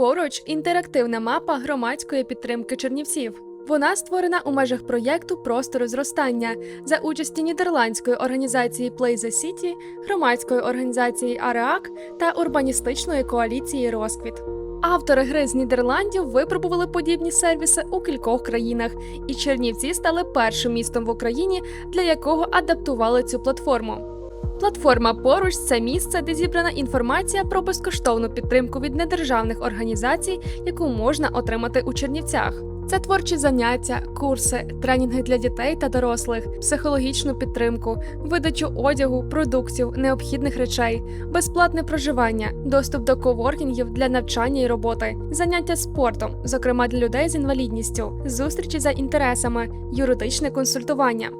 Поруч інтерактивна мапа громадської підтримки Чернівців. Вона створена у межах проєкту Простору зростання за участі нідерландської організації Play the City, громадської організації Ареак та урбаністичної коаліції Розквіт. Автори гри з Нідерландів випробували подібні сервіси у кількох країнах, і Чернівці стали першим містом в Україні, для якого адаптували цю платформу. Платформа поруч це місце, де зібрана інформація про безкоштовну підтримку від недержавних організацій, яку можна отримати у Чернівцях. Це творчі заняття, курси, тренінги для дітей та дорослих, психологічну підтримку, видачу одягу, продуктів, необхідних речей, безплатне проживання, доступ до коворкінгів для навчання і роботи, заняття спортом, зокрема для людей з інвалідністю, зустрічі за інтересами, юридичне консультування.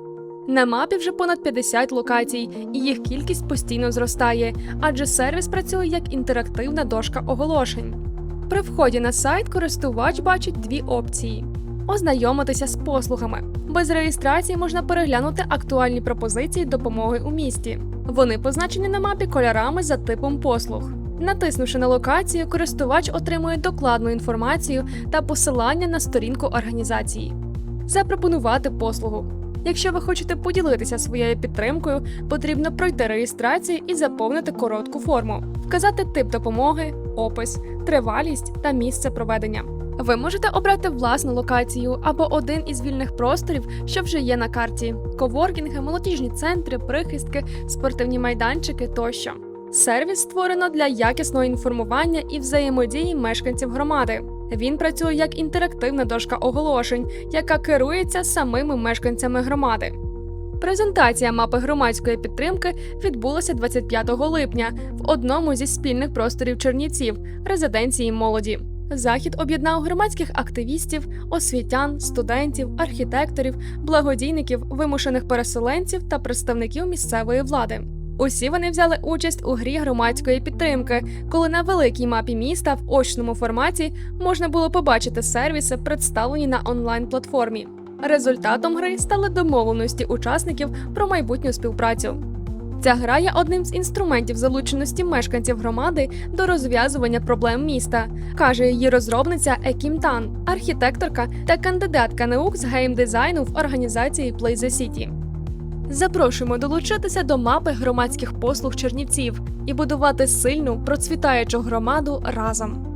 На мапі вже понад 50 локацій, і їх кількість постійно зростає, адже сервіс працює як інтерактивна дошка оголошень. При вході на сайт користувач бачить дві опції: ознайомитися з послугами. Без реєстрації можна переглянути актуальні пропозиції допомоги у місті. Вони позначені на мапі кольорами за типом послуг. Натиснувши на локацію, користувач отримує докладну інформацію та посилання на сторінку організації. Запропонувати послугу. Якщо ви хочете поділитися своєю підтримкою, потрібно пройти реєстрацію і заповнити коротку форму, вказати тип допомоги, опис, тривалість та місце проведення. Ви можете обрати власну локацію або один із вільних просторів, що вже є на карті: коворкінги, молодіжні центри, прихистки, спортивні майданчики тощо. Сервіс створено для якісного інформування і взаємодії мешканців громади. Він працює як інтерактивна дошка оголошень, яка керується самими мешканцями громади. Презентація мапи громадської підтримки відбулася 25 липня в одному зі спільних просторів Чернівців резиденції молоді. Захід об'єднав громадських активістів, освітян, студентів, архітекторів, благодійників, вимушених переселенців та представників місцевої влади. Усі вони взяли участь у грі громадської підтримки, коли на великій мапі міста в очному форматі можна було побачити сервіси, представлені на онлайн-платформі. Результатом гри стали домовленості учасників про майбутню співпрацю. Ця гра є одним з інструментів залученості мешканців громади до розв'язування проблем міста, каже її розробниця Екім Тан, архітекторка та кандидатка наук з геймдизайну в організації Play the City. Запрошуємо долучитися до мапи громадських послуг Чернівців і будувати сильну процвітаючу громаду разом.